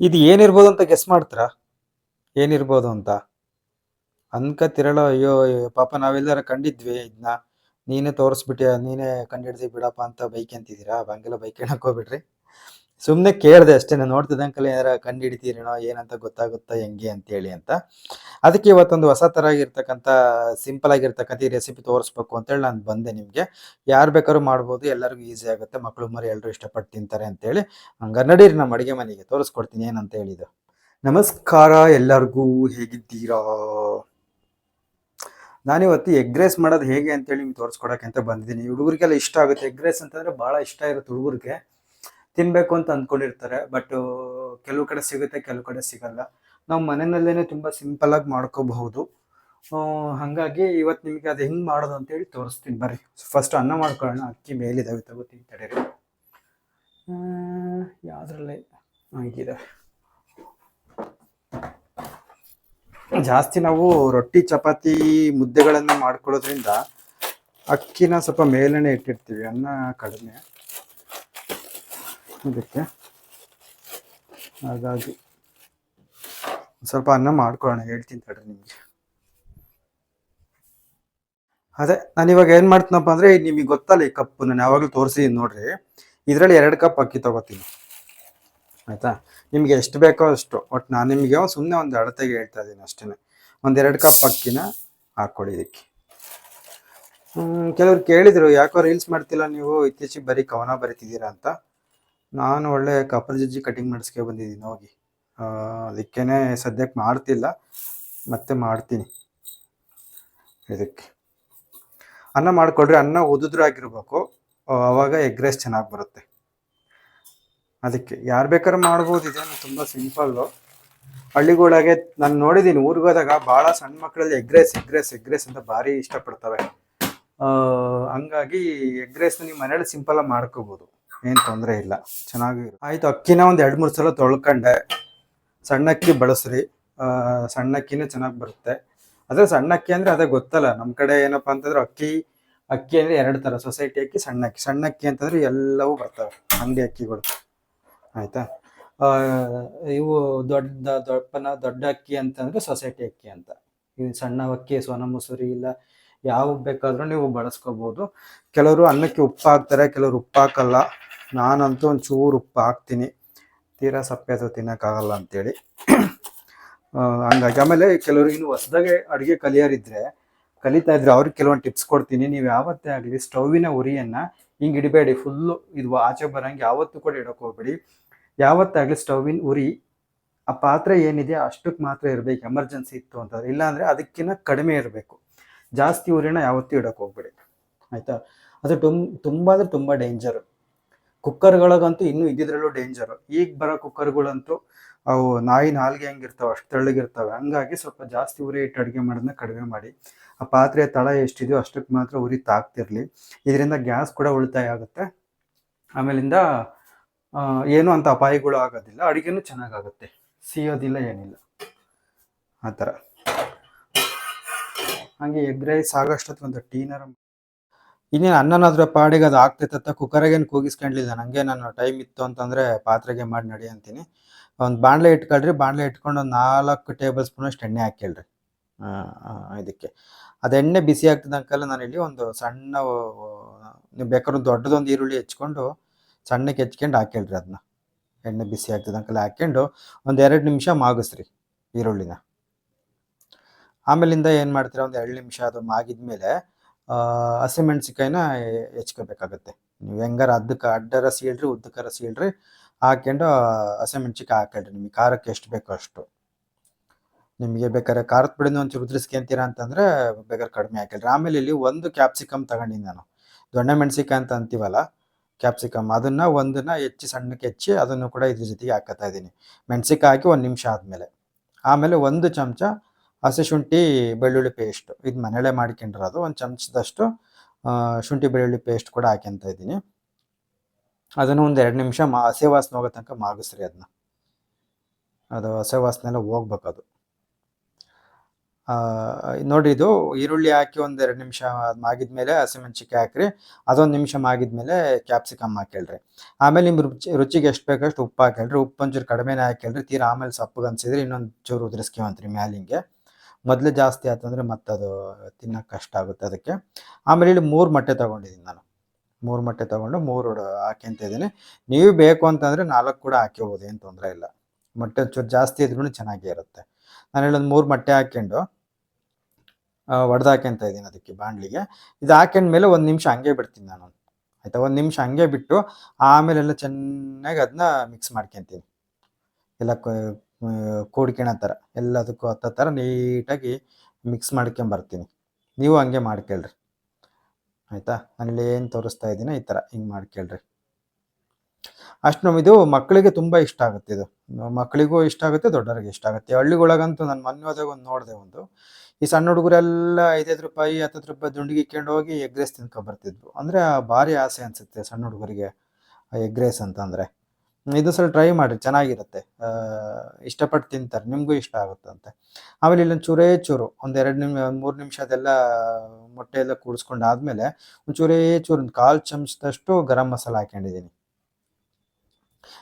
ಇದು ಏನಿರ್ಬೋದು ಅಂತ ಗೆಸ್ ಮಾಡ್ತೀರಾ? ಏನಿರ್ಬೋದು ಅಂತ? ಅನ್ಕತಿರಲ್ಲ ಅಯ್ಯೋ ಅಯ್ಯೋ, ಪಾಪ ನಾವೆಲ್ಲರ ಕಂಡಿದ್ವಿ ಇದನ್ನ ನೀನೇ ತೋರಿಸ್ಬಿಟ್ಟೆ ನೀನೇ ಕಂಡಿಡ್ದಿ ಬಿಡಪ್ಪ ಅಂತ ಬೈಕ್ ಅಂತಿದ್ದೀರಾ? ಹಂಗೆಲ್ಲ ಬೈಕ್ ಹೋಗ್ಬಿಡ್ರಿ ಸುಮ್ಮನೆ ಕೇಳಿದೆ ಅಷ್ಟೇ, ನಾನು ನೋಡ್ತಿದ್ದಂಕಲ್ಲ ಏನಾರ ಕಂಡು ಹಿಡಿತೀರೇನೋ ಏನಂತ ಗೊತ್ತಾಗುತ್ತಾ ಹೆಂಗೆ ಅಂತೇಳಿ ಅಂತ. ಅದಕ್ಕೆ ಇವತ್ತೊಂದು ಹೊಸ ಥರ ಆಗಿರ್ತಕ್ಕಂಥ, ಸಿಂಪಲ್ ಆಗಿರ್ತಕ್ಕಂಥ ಈ ರೆಸಿಪಿ ತೋರಿಸ್ಬೇಕು ಅಂತೇಳಿ ನಾನು ಬಂದೆ ನಿಮಗೆ. ಯಾರು ಬೇಕಾದ್ರೂ ಮಾಡ್ಬೋದು, ಎಲ್ಲರಿಗೂ ಈಸಿ ಆಗುತ್ತೆ. ಮಕ್ಕಳು ಮರಿ ಎಲ್ಲರೂ ಇಷ್ಟಪಟ್ಟು ತಿಂತಾರೆ ಅಂತೇಳಿ ಹಂಗ ನಡೀರಿ ನಮ್ಮ ಅಡುಗೆ ಮನೆಗೆ, ತೋರಿಸ್ಕೊಡ್ತೀನಿ ಏನಂತ ಹೇಳಿದ್ದು. ನಮಸ್ಕಾರ ಎಲ್ಲರಿಗೂ, ಹೇಗಿದ್ದೀರಾ? ನಾನಿವತ್ತು ಎಗ್ ರೈಸ್ ಮಾಡೋದು ಹೇಗೆ ಅಂತೇಳಿ ನಿಮ್ಗೆ ತೋರಿಸ್ಕೊಡಕ್ಕೆ ಅಂತ ಬಂದಿದ್ದೀನಿ. ಹುಡುಗರಿಗೆಲ್ಲ ಇಷ್ಟ ಆಗುತ್ತೆ. ಎಗ್ ರೈಸ್ ಅಂತಂದ್ರೆ ಭಾಳ ಇಷ್ಟ ಇರುತ್ತೆ ಹುಡುಗರಿಗೆ. ತಿನ್ಬೇಕು ಅಂತ ಅಂದ್ಕೊಂಡಿರ್ತಾರೆ ಬಟ್ ಕೆಲವು ಕಡೆ ಸಿಗುತ್ತೆ, ಕೆಲವು ಕಡೆ ಸಿಗಲ್ಲ. ನಾವು ಮನೆಯಲ್ಲೇ ತುಂಬ ಸಿಂಪಲ್ ಆಗಿ ಮಾಡ್ಕೋಬಹುದು. ಹಾಗಾಗಿ ಇವತ್ತು ನಿಮಗೆ ಅದು ಹೆಂಗೆ ಮಾಡೋದು ಅಂತೇಳಿ ತೋರಿಸ್ತೀನಿ. ಬರ್ರಿ ಫಸ್ಟ್ ಅನ್ನ ಮಾಡ್ಕೊಳ್ಳೋಣ. ಅಕ್ಕಿ ಮೇಲಿದ್ದಾವೆ ತಗೋತೀನಿ ತಡೀರಿ. ಯಾವುದ್ರಲ್ಲಿ ಇದಿದೆ ಜಾಸ್ತಿ ನಾವು ರೊಟ್ಟಿ, ಚಪಾತಿ, ಮುದ್ದೆಗಳನ್ನು ಮಾಡ್ಕೊಳ್ಳೋದ್ರಿಂದ ಅಕ್ಕಿನ ಸ್ವಲ್ಪ ಮೇಲನೆ ಇಟ್ಟಿರ್ತೀವಿ, ಅನ್ನ ಕಡಿಮೆ. ಇದಕ್ಕೆ ಹಾಗಾಗಿ ಸ್ವಲ್ಪ ಅನ್ನ ಮಾಡ್ಕೊಳ್ಳೋಣ, ಹೇಳ್ತೀನಿ ತಡ್ರಿ ನಿಮಗೆ. ಅದೇ, ನಾನು ಇವಾಗ ಏನು ಮಾಡ್ತೀನಪ್ಪ ಅಂದರೆ, ನಿಮಗೆ ಗೊತ್ತಲ್ಲ ಈ ಕಪ್ಪು ನಾನು ಯಾವಾಗಲೂ ತೋರಿಸಿದ್ದೀನಿ ನೋಡ್ರಿ. ಇದರಲ್ಲಿ ಎರಡು ಕಪ್ ಅಕ್ಕಿ ತೊಗೋತೀನಿ. ಆಯಿತಾ? ನಿಮಗೆ ಎಷ್ಟು ಬೇಕೋ ಅಷ್ಟು. ಒಟ್ಟು ನಾನು ನಿಮಗೆ ಸುಮ್ಮನೆ ಒಂದು ಅಳತೆಗೆ ಹೇಳ್ತಾ ಇದ್ದೀನಿ ಅಷ್ಟೇ. ಒಂದೆರಡು ಕಪ್ ಅಕ್ಕಿನ ಹಾಕ್ಕೊಳ್ಳಿ ಇದಕ್ಕೆ. ಕೆಲವ್ರು ಕೇಳಿದರು, ಯಾಕೋ ರೀಲ್ಸ್ ಮಾಡ್ತಿಲ್ಲ ನೀವು? ಇತ್ತೀಚೆಗೆ ಬರೀ ಕವನ ಬರಿತಿದ್ದೀರಾ ಅಂತ. ನಾನು ಒಳ್ಳೆ ಕಪಲ್ ಜಜ್ಜಿ ಕಟಿಂಗ್ ಮಾಡಿಸ್ಕೆ ಬಂದಿದ್ದೀನಿ, ಹೋಗಿ. ಅದಕ್ಕೇನೆ ಸದ್ಯಕ್ಕೆ ಮಾಡ್ತಿಲ್ಲ, ಮತ್ತೆ ಮಾಡ್ತೀನಿ. ಇದಕ್ಕೆ. ಅನ್ನ ಮಾಡ್ಕೊಳ್ರಿ, ಅನ್ನ ಉದುದ್ರಾಗಿರ್ಬೇಕು ಅವಾಗ ಎಗ್ ರೈಸ್ ಚೆನ್ನಾಗಿ ಬರುತ್ತೆ. ಅದಕ್ಕೆ, ಯಾರು ಬೇಕಾದ್ರೂ ಮಾಡ್ಬೋದು, ಇದೇನು ತುಂಬ ಸಿಂಪಲ್ಲು ಹಳ್ಳಿಗಳಾಗೆ ನಾನು ನೋಡಿದ್ದೀನಿ ಊರಿಗೆ ಹೋದಾಗ ಭಾಳ ಸಣ್ಣ ಮಕ್ಕಳಲ್ಲಿ egg rice egg rice egg rice ಅಂತ ಭಾರಿ ಇಷ್ಟಪಡ್ತವೆ. ಹಂಗಾಗಿ ಎಗ್ ರೈಸ್ನ ನೀವು ಮನೇಲಿ ಸಿಂಪಲಾಗಿ ಮಾಡ್ಕೋಬೋದು. ಏನು ತೊಂದರೆ ಇಲ್ಲ. ಚೆನ್ನಾಗಿ ಆಯಿತು, ಅಕ್ಕಿನ ಒಂದು ಎರಡು ಮೂರು ಸಲ ತೊಳ್ಕೊಂಡೆ. ಸಣ್ಣ ಅಕ್ಕಿ ಬಳಸ್ರಿ. ಸಣ್ಣ ಅಕ್ಕಿನೇ ಚೆನ್ನಾಗಿ ಬರುತ್ತೆ. ಅದೇ ಸಣ್ಣ ಅಕ್ಕಿ ಅಂದರೆ ಅದೇ ಗೊತ್ತಲ್ಲ. ನಮ್ಮ ಕಡೆ ಏನಪ್ಪ ಅಂತಂದ್ರೆ ಅಕ್ಕಿ ಅಕ್ಕಿ ಅಂದರೆ ಎರಡು ಥರ ಸೊಸೈಟಿ ಅಕ್ಕಿ, ಸಣ್ಣ ಅಕ್ಕಿ. ಸಣ್ಣ ಅಕ್ಕಿ ಅಂತಂದ್ರೆ ಎಲ್ಲವೂ ಬರ್ತವೆ. ಅಂಗಡಿ ಅಕ್ಕಿಗಳು. ಆಯಿತಾ? ಇವು ದೊಡ್ಡ ದೊಡ್ಡಪ್ಪನ ದೊಡ್ಡ ಅಕ್ಕಿ ಅಂತಂದ್ರೆ ಸೊಸೈಟಿ ಅಕ್ಕಿ ಅಂತ. ಇವು ಸಣ್ಣ ಅಕ್ಕಿ, ಸೋನಾ ಮಸೂರಿ ಇಲ್ಲ. ಯಾವ ಬೇಕಾದರೂ ನೀವು ಬಳಸ್ಕೋಬೋದು. ಕೆಲವರು ಅನ್ನಕ್ಕೆ ಉಪ್ಪು ಹಾಕ್ತಾರೆ ಕೆಲವರು ಉಪ್ಪು ಹಾಕಲ್ಲ ನಾನಂತೂ ಒಂದು ಚೂರು ಉಪ್ಪು ಹಾಕ್ತೀನಿ. ತೀರಾ ಸಪ್ಪೆ ಅದು ತಿನ್ನೋಕ್ಕಾಗಲ್ಲ ಅಂತೇಳಿ. ಹಂಗಾಗಿ ಆಮೇಲೆ ಕೆಲವರು ಇನ್ನು ಹೊಸದಾಗೆ ಅಡುಗೆ ಕಲಿಯೋರಿದ್ರೆ, ಕಲಿತಾ ಇದ್ರೆ ಅವ್ರಿಗೆ ಕೆಲವೊಂದು ಟಿಪ್ಸ್ ಕೊಡ್ತೀನಿ. ನೀವು ಯಾವತ್ತೇ ಆಗಲಿ ಸ್ಟೌವಿನ ಉರಿಯನ್ನು ಹಿಂಗೆ ಇಡಬೇಡಿ ಫುಲ್ಲು ಇದು ಆಚೆ ಬರೋಂಗೆ ಯಾವತ್ತೂ ಕೂಡ ಇಡೋಕೆ ಹೋಗ್ಬೇಡಿ. ಯಾವತ್ತಾಗಲಿ ಸ್ಟೌವಿನ ಉರಿ, ಆ ಪಾತ್ರೆ ಏನಿದೆ ಅಷ್ಟಕ್ಕೆ ಮಾತ್ರ ಇರಬೇಕು, ಎಮರ್ಜೆನ್ಸಿ ಇತ್ತು ಅಂತಂದ್ರೆ ಇಲ್ಲಾಂದರೆ ಅದಕ್ಕಿಂತ ಕಡಿಮೆ ಇರಬೇಕು. ಜಾಸ್ತಿ ಉರಿನ ಯಾವತ್ತೂ ಇಡೋಕೆ ಹೋಗ್ಬೇಡಿ. ಆಯಿತಾ? ಅದು ತುಂಬ ತುಂಬ ಅಂದರೆ ತುಂಬ ಡೇಂಜರು ಕುಕ್ಕರ್ಗಳಿಗಂತೂ ಇನ್ನೂ ಇದ್ದಿದ್ರಲ್ಲೂ ಡೇಂಜರು ಈಗ ಬರೋ ಕುಕ್ಕರ್ಗಳಂತೂ ಅವು ನಾಯಿ ನಾಲ್ಗೆ ಹೆಂಗಿರ್ತಾವೆ ಅಷ್ಟು ತೆಳ್ಳಗಿರ್ತವೆ. ಹಂಗಾಗಿ ಸ್ವಲ್ಪ ಜಾಸ್ತಿ ಉರಿ ಇಟ್ಟು ಅಡುಗೆ ಮಾಡೋದನ್ನ ಕಡಿಮೆ ಮಾಡಿ. ಆ ಪಾತ್ರೆ ತಳ ಎಷ್ಟಿದೆಯೋ ಅಷ್ಟಕ್ಕೆ ಮಾತ್ರ ಉರಿ ತಾಕ್ತಿರ್ಲಿ. ಇದರಿಂದ ಗ್ಯಾಸ್ ಕೂಡ ಉಳಿತಾಯ ಆಗುತ್ತೆ. ಆಮೇಲಿಂದ ಏನು ಅಂತ ಅಪಾಯಗಳು ಆಗೋದಿಲ್ಲ. ಅಡುಗೆನೂ ಚೆನ್ನಾಗಾಗುತ್ತೆ. ಸಿಯೋದಿಲ್ಲ ಏನಿಲ್ಲ. ಆ ಥರ. ಹಾಗೆ ಎಗ್ ರೈಸ್ ಆಗೋಷ್ಟೊತ್ತಿಗೆ ಒಂದು ಟೀನರ ಇನ್ನೇನು ಅನ್ನನಾದ್ರೆ ಪಾಡಿಗೆ ಅದು ಆಗ್ತೈತತ್ತ ಕುಕ್ಕರಾಗೇನು ಕೂಗಿಸ್ಕೊಂಡಿಲ್ಲ. ನನಗೆ ನಾನು ಟೈಮ್ ಇತ್ತು ಅಂತಂದರೆ ಪಾತ್ರೆಗೆ ಮಾಡಿ ನಡಿ ಅಂತೀನಿ. ಒಂದು ಬಾಣಲೆ ಇಟ್ಕೊಳ್ರಿ, ಬಾಣಲೆ ಇಟ್ಕೊಂಡು ಒಂದು ನಾಲ್ಕು ಟೇಬಲ್ ಸ್ಪೂನಷ್ಟು ಎಣ್ಣೆ ಹಾಕಿಳ್ರಿ ಇದಕ್ಕೆ. ಅದು ಎಣ್ಣೆ ಬಿಸಿ ಆಗ್ತಿದ್ದಂಕಲ್ಲ ನಾನು ಇಲ್ಲಿ ಒಂದು ಸಣ್ಣ ನೀವು ಬೇಕಾದ್ರೆ ದೊಡ್ಡದೊಂದು ಈರುಳ್ಳಿ ಹೆಚ್ಕೊಂಡು ಸಣ್ಣಕ್ಕೆ ಹೆಚ್ಕೊಂಡು ಹಾಕಿಳ್ರಿ ಅದನ್ನ ಎಣ್ಣೆ ಬಿಸಿ ಆಗ್ತಿದ್ದಂಕಲ್ಲ ಹಾಕ್ಕೊಂಡು ಒಂದು ಎರಡು ನಿಮಿಷ ಮಾಗಿಸ್ರಿ ಈರುಳ್ಳಿನ. ಆಮೇಲಿಂದ ಏನು ಮಾಡ್ತೀರಾ? ಒಂದು ಎರಡು ನಿಮಿಷ ಅದು ಮಾಗಿದ್ಮೇಲೆ ಆ, ಹೆಚ್ಕೋಬೇಕಾಗುತ್ತೆ ಹೆಚ್ಕೋಬೇಕಾಗತ್ತೆ. ನೀವು ಹೆಂಗಾರ ಅದಕ್ಕೆ ಅಡ್ಡರ ಸೀಳ್ರಿ ಉದ್ದಕ್ಕರ ಸೀಳ್ರಿ ಹಾಕ್ಕೊಂಡು ಹಸಿಮೆಣ್ಸಿಕಾಯಿ ಹಾಕೊಳ್ರಿ ನಿಮಗೆ ಖಾರಕ್ಕೆ ಎಷ್ಟು ಬೇಕೋ ಅಷ್ಟು. ನಿಮಗೆ ಬೇಕಾದ್ರೆ ಖಾರದ ಪುಡಿನ ಒಂಚೂರು ಉದ್ರಿಸ್ಕೊಂತೀರಾ ಅಂತಂದ್ರೆ ಬೇಕಾದ್ರೆ ಕಡಿಮೆ ಹಾಕಿಲ್ರಿ ಆಮೇಲೆ ಇಲ್ಲಿ ಒಂದು ಕ್ಯಾಪ್ಸಿಕಮ್ ತಗೊಂಡಿನಿ ನಾನು. ದೊಣ್ಣೆ ಮೆಣಸಿಕಾಯಿ ಅಂತ ಅಂತೀವಲ್ಲ ಕ್ಯಾಪ್ಸಿಕಮ್ ಅದನ್ನ ಒಂದನ್ನ ಹೆಚ್ಚಿ ಸಣ್ಣಕ್ಕೆ ಹೆಚ್ಚಿ ಅದನ್ನು ಕೂಡ ಇದ್ರ ಜೊತೆಗೆ ಹಾಕತ್ತಾ ಇದ್ದೀನಿ ಮೆಣಸಿಕಾಯಿ ಹಾಕಿ ಒಂದು ನಿಮಿಷ ಆದಮೇಲೆ. ಆಮೇಲೆ ಒಂದು ಚಮಚ ಹಸಿ ಶುಂಠಿ ಬೆಳ್ಳುಳ್ಳಿ ಪೇಸ್ಟ್ ಇದು ಮನೇಲೆ ಮಾಡ್ಕೊಂಡಿರೋದು. ಒಂದು ಚಮಚದಷ್ಟು ಶುಂಠಿ ಬೆಳ್ಳುಳ್ಳಿ ಪೇಸ್ಟ್ ಕೂಡ ಹಾಕ್ಯಂತ ಇದ್ದೀನಿ. ಅದನ್ನು ಒಂದು ಎರಡು ನಿಮಿಷ ಮಾ, ಹಸಿ ವಾಸನೆ ಹೋಗೋ ತನಕ ಮಾಗಿಸ್ರಿ ಅದನ್ನ ಅದು ಹಸಿ ವಾಸನೆ ಎಲ್ಲ ಹೋಗ್ಬೇಕದು ನೋಡಿ ಇದು ಈರುಳ್ಳಿ ಹಾಕಿ ಒಂದು ಎರಡು ನಿಮಿಷ ಮಾಗಿದ್ಮೇಲೆ ಹಸಿಮೆಣ್ಸಿಕಾಯಿ ಹಾಕ್ರಿ. ಅದೊಂದು ನಿಮಿಷ ಮಾಗಿದ್ಮೇಲೆ ಕ್ಯಾಪ್ಸಿಕಮ್ ಹಾಕೇಳ್ರಿ ಆಮೇಲೆ ನಿಮ್ಮ ರುಚಿ, ರುಚಿಗೆ ಎಷ್ಟು ಬೇಕಷ್ಟು ಉಪ್ಪು ಹಾಕೇಳ್ರಿ ಉಪ್ಪು ಒಂಚೂರು ಕಡಿಮೆನೇ ಹಾಕೇಳ್ರಿ ತೀರಾ ಆಮೇಲೆ ಸಪ್ಪಗೆ ಅನ್ಸಿದ್ರೆ ಇನ್ನೊಂದು ಚೂರು ಉದುರಿಸ್ಕೊಂತ್ರಿ ಮ್ಯಾಲಿಂಗೆ. ಮೊದಲೇ ಜಾಸ್ತಿ ಆಯ್ತು ಮತ್ತೆ ಅದು ತಿನ್ನೋಕೆ ಕಷ್ಟ ಆಗುತ್ತೆ ಅದಕ್ಕೆ. ಆಮೇಲೆ ಇಲ್ಲಿ ಮೂರು ಮೊಟ್ಟೆ ತಗೊಂಡಿದ್ದೀನಿ ನಾನು. ಮೂರು ಮೊಟ್ಟೆ ತಗೊಂಡು ಮೂರು ಹಾಕ್ಯಂತ ಇದ್ದೀನಿ. ನೀವು ಬೇಕು ಅಂತಂದರೆ ನಾಲ್ಕು ಕೂಡ ಹಾಕ್ಕೋಬೋದು ಏನು ತೊಂದರೆ ಇಲ್ಲ. ಮೊಟ್ಟೆ ಒಂಚೂರು ಜಾಸ್ತಿ ಇದ್ರೂ ಚೆನ್ನಾಗೇ ಇರುತ್ತೆ. ನಾನು ಹೇಳೋದು ಮೂರು ಮೊಟ್ಟೆ ಹಾಕ್ಕೊಂಡು ಒಡೆದು ಹಾಕ್ಯಂತ ಇದ್ದೀನಿ ಅದಕ್ಕೆ ಬಾಣಲಿಗೆ. ಇದು ಹಾಕ್ಯಂಡ್ಮೇಲೆ ಒಂದು ನಿಮಿಷ ಹಂಗೆ ಬಿಡ್ತೀನಿ ನಾನು. ಆಯಿತಾ? ಒಂದು ನಿಮಿಷ ಹಂಗೆ ಬಿಟ್ಟು ಆಮೇಲೆಲ್ಲ ಚೆನ್ನಾಗಿ ಅದನ್ನ ಮಿಕ್ಸ್ ಮಾಡ್ಕೊತೀನಿ. ಎಲ್ಲ ಕೂಡ್ಕೊಳೋ ಥರ ಎಲ್ಲದಕ್ಕೂ ಹತ್ತ ಥರ ನೀಟಾಗಿ ಮಿಕ್ಸ್ ಮಾಡ್ಕೊಂಬರ್ತೀನಿ ನೀವು ಹಂಗೆ ಮಾಡ್ಕೊಳ್ರಿ. ಆಯಿತಾ? ಏನು ತೋರಿಸ್ತಾ ಇದ್ದೀನಿ ಈ ಥರ ಹಿಂಗೆ ಮಾಡ್ಕೊಳ್ರಿ. ಅಷ್ಟು ಇದು ಮಕ್ಕಳಿಗೆ ತುಂಬ ಇಷ್ಟ ಆಗುತ್ತೆ ಇದು. ಮಕ್ಕಳಿಗೂ ಇಷ್ಟ ಆಗುತ್ತೆ ದೊಡ್ಡವರಿಗೆ ಇಷ್ಟ ಆಗುತ್ತೆ. ಹಳ್ಳಿಗೊಳಗಂತೂ ನಾನು ಮೊನ್ನೆ ಹೋದಾಗ ಒಂದು ನೋಡಿದೆ ಒಂದು. ಈ ಸಣ್ಣ ಹುಡುಗರೆಲ್ಲ ಐದೈದು ರೂಪಾಯಿ ಹತ್ತತ್ತು ರೂಪಾಯಿ ದುಂಡಿಗೆ ಹೋಗಿ ಎಗ್ ರೈಸ್ ತಿನ್ಕೊಬರ್ತಿದ್ವು ಅಂದರೆ ಭಾರಿ ಆಸೆ ಅನಿಸುತ್ತೆ ಸಣ್ಣ ಹುಡುಗರಿಗೆ ಎಗ್ ರೈಸ್ ಅಂತಂದರೆ. ಇದು ಸಲ ಟ್ರೈ ಮಾಡಿರಿ, ಚೆನ್ನಾಗಿರುತ್ತೆ. ಇಷ್ಟಪಟ್ಟು ತಿಂತಾರೆ, ನಿಮಗೂ ಇಷ್ಟ ಆಗುತ್ತಂತೆ. ಆಮೇಲೆ ಇಲ್ಲೊಂದು ಚೂರೇ ಚೂರು, ಒಂದು ಎರಡು ನಿಮಿಷ ಮೂರು ನಿಮಿಷ ಅದೆಲ್ಲ ಮೊಟ್ಟೆ ಎಲ್ಲ ಕೂಡಿಸ್ಕೊಂಡು ಆದಮೇಲೆ ಒಂದು ಚೂರೇ ಚೂರು, ಒಂದು ಕಾಲು ಚಮಚದಷ್ಟು ಗರಂ ಮಸಾಲ ಹಾಕೊಂಡಿದ್ದೀನಿ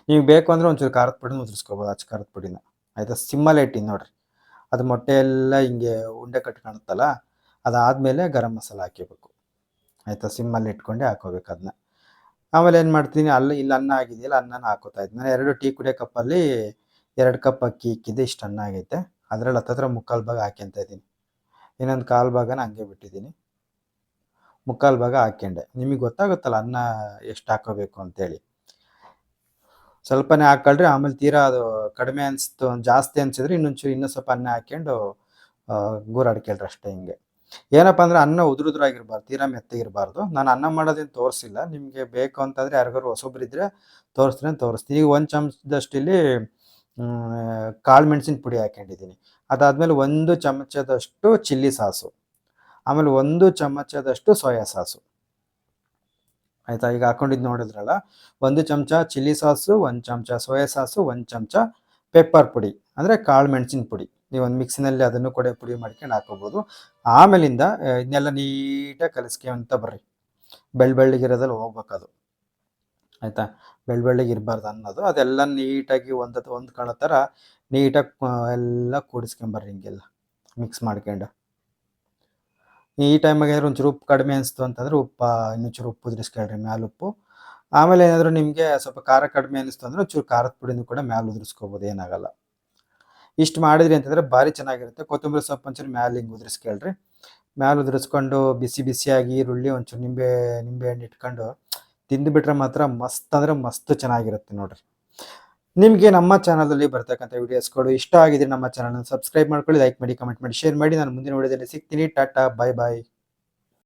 ನೀವು ಬೇಕು ಅಂದರೆ ಒಂಚೂರು ಖಾರದ ಪುಡಿನ ಉದುರಿಸ್ಕೋಬೋದು, ಅಚ್ಚ ಖಾರದ ಪುಡಿನ. ಆಯಿತಾ? ಸಿಮ್ಮಲ್ಲೇ ಇಟ್ಟಿನಿ ನೋಡ್ರಿ. ಅದು ಮೊಟ್ಟೆ ಎಲ್ಲ ಹಿಂಗೆ ಉಂಡೆ ಕಾಣುತ್ತಲ್ಲ, ಅದಾದಮೇಲೆ ಗರಂ ಮಸಾಲ ಹಾಕಿಬೇಕು ಆಯಿತಾ? ಸಿಮ್ಮಲ್ಲಿ ಇಟ್ಕೊಂಡೆ ಹಾಕೋಬೇಕು ಅದನ್ನ ಆಮೇಲೆ ಏನು ಮಾಡ್ತೀನಿ, ಅಲ್ಲಿ ಇಲ್ಲಿ ಅನ್ನ ಆಗಿದೆಯಲ್ಲ ಅನ್ನನ ಹಾಕೋತಾ ಇದ್ದೀನಿ ನಾನು ಎರಡು ಟೀ ಕುಡಿಯೋ ಕಪ್ಪಲ್ಲಿ ಎರಡು ಕಪ್ ಅಕ್ಕಿ ಇಕ್ಕಿದ್ದೆ, ಇಷ್ಟು ಅನ್ನ ಆಗೈತೆ. ಅದರಲ್ಲಿ ಹತ್ತತ್ರ ಮುಕ್ಕಾಲು ಭಾಗ ಹಾಕ್ಯಂತ ಇದ್ದೀನಿ. ಇನ್ನೊಂದು ಕಾಲು ಭಾಗನ ಹಂಗೆ ಬಿಟ್ಟಿದ್ದೀನಿ. ಮುಕ್ಕಾಲು ಭಾಗ ಹಾಕ್ಯಂಡೆ. ನಿಮಗೆ ಗೊತ್ತಾಗುತ್ತಲ್ಲ ಅನ್ನ ಎಷ್ಟು ಹಾಕೋಬೇಕು ಅಂತೇಳಿ. ಸ್ವಲ್ಪನೇ ಹಾಕೊಳ್ರಿ ಆಮೇಲೆ ತೀರಾ ಅದು ಕಡಿಮೆ ಅನಿಸ್ತು, ಜಾಸ್ತಿ ಅನಿಸಿದ್ರೆ ಇನ್ನೊಂಚೂರು ಇನ್ನೂ ಸ್ವಲ್ಪ ಅನ್ನ ಹಾಕ್ಕೊಂಡು ಗೂರಾಡ್ಕೇಳ್ರಿ ಅಷ್ಟೇ ಹಿಂಗೆ. ಏನಪ್ಪ ಅಂದರೆ ಅನ್ನ ಉದುರುದ್ರಾಗಿರ್ಬಾರ್ದು, ತೀರಾ ಮೆತ್ತಗಿರಬಾರ್ದು. ನಾನು ಅನ್ನ ಮಾಡೋದೇನು ತೋರಿಸಿಲ್ಲ. ನಿಮಗೆ ಬೇಕು ಅಂತಂದರೆ ಯಾರಿಗಾರು ಹೊಸೊಬ್ರಿದ್ರೆ ತೋರಿಸ್ತೀನಿ ತೋರಿಸ್ತೀನಿ. ಈಗ ಒಂದು ಚಮಚದಷ್ಟು ಇಲ್ಲಿ ಕಾಳು ಮೆಣಸಿನ ಪುಡಿ ಹಾಕೊಂಡಿದ್ದೀನಿ. ಅದಾದಮೇಲೆ ಒಂದು ಚಮಚದಷ್ಟು ಚಿಲ್ಲಿ ಸಾಸು. ಆಮೇಲೆ ಒಂದು ಚಮಚದಷ್ಟು ಸೋಯಾ ಸಾಸು. ಆಯಿತಾ? ಈಗ ಹಾಕೊಂಡಿದ್ದು ನೋಡಿದ್ರಲ್ಲ? ಒಂದು ಚಮಚ ಚಿಲ್ಲಿ ಸಾಸು, ಒಂದು ಚಮಚ ಸೋಯಾ ಸಾಸು, ಒಂದು ಚಮಚ ಪೆಪ್ಪರ್ ಪುಡಿ. ಅಂದರೆ ಕಾಳು ಮೆಣಸಿನ ಪುಡಿ. ನೀವು ಒಂದು ಮಿಕ್ಸಿನಲ್ಲಿ ಅದನ್ನು ಕೂಡ ಪುಡಿ ಮಾಡ್ಕೊಂಡು ಹಾಕೋಬೋದು. ಆಮೇಲಿಂದ ಇದನ್ನೆಲ್ಲ ನೀಟಾಗಿ ಕಲಿಸ್ಕೊಂತ ಬರ್ರಿ. ಬೆಳ್ ಬೆಳ್ಳಗಿರೋದ್ರಲ್ಲಿ ಹೋಗ್ಬೇಕು ಅದು ಆಯಿತಾ? ಬೆಳ್ಳ ಬೆಳ್ಳಗೆ ಇರಬಾರ್ದು ಅನ್ನೋದು. ಅದೆಲ್ಲ ನೀಟಾಗಿ ಒಂದು ಒಂದು ಥರ ನೀಟಾಗಿ ಎಲ್ಲ ಕೂಡಿಸ್ಕೊಂಬರ್ರಿ ಹಿಂಗೆಲ್ಲ. ಮಿಕ್ಸ್ ಮಾಡ್ಕೊಂಡು. ಈ ಟೈಮಾಗ ಏನಾದ್ರು ಒಂಚೂರು ಉಪ್ಪು ಕಡಿಮೆ ಅನಿಸ್ತು ಅಂತಂದ್ರೆ ಉಪ್ಪು, ಇನ್ನೊಂಚೂರು ಉಪ್ಪು ಉದುರಿಸ್ಕೊಳ್ರಿ ಮ್ಯಾಲ ಉಪ್ಪು. ಆಮೇಲೆ ಏನಾದರೂ ನಿಮಗೆ ಸ್ವಲ್ಪ ಖಾರ ಕಡಿಮೆ ಅನಿಸ್ತು ಅಂದ್ರೆ ಒಂಚೂರು ಖಾರದ ಪುಡಿನೂ ಕೂಡ ಮ್ಯಾಲ ಉದುರಿಸ್ಕೋಬೋದು, ಏನಾಗಲ್ಲ. ಇಷ್ಟು ಮಾಡಿದ್ರಿ ಅಂತಂದ್ರೆ ಭಾರಿ ಚೆನ್ನಾಗಿರುತ್ತೆ. ಕೊತ್ತಂಬರಿ ಸೊಪ್ಪು ಒಂಚೂರು ಮ್ಯಾಲೆ ಹಿಂಗೆ ಉದುರಿಸ್ಕೊಳ್ರಿ ಮ್ಯಾಲೆ ಉದುರಿಸ್ಕೊಂಡು ಬಿಸಿ ಬಿಸಿಯಾಗಿ ಈರುಳ್ಳಿ ಒಂಚೂರು ನಿಂಬೆ ನಿಂಬೆ ಹಣ್ಣು ಇಟ್ಕೊಂಡು ತಿಂದುಬಿಟ್ರೆ ಮಾತ್ರ ಮಸ್ತ್ ಅಂದರೆ ಮಸ್ತ್ ಚೆನ್ನಾಗಿರುತ್ತೆ ನೋಡ್ರಿ. ನಿಮಗೆ ನಮ್ಮ ಚಾನಲಲ್ಲಿ ಬರ್ತಕ್ಕಂಥ ವಿಡಿಯೋಸ್ಗಳು ಇಷ್ಟ ಆಗಿದ್ರೆ ನಮ್ಮ ಚಾನಲ್ನ ಸಬ್ಸ್ಕ್ರೈಬ್ ಮಾಡ್ಕೊಳ್ಳಿ, ಲೈಕ್ ಮಾಡಿ, ಕಮೆಂಟ್ ಮಾಡಿ, ಶೇರ್ ಮಾಡಿ. ನಾನು ಮುಂದಿನ ವಿಡಿಯೋದಲ್ಲಿ ಸಿಗ್ತೀನಿ. ಟಾಟಾ ಬಾಯ್ ಬಾಯ್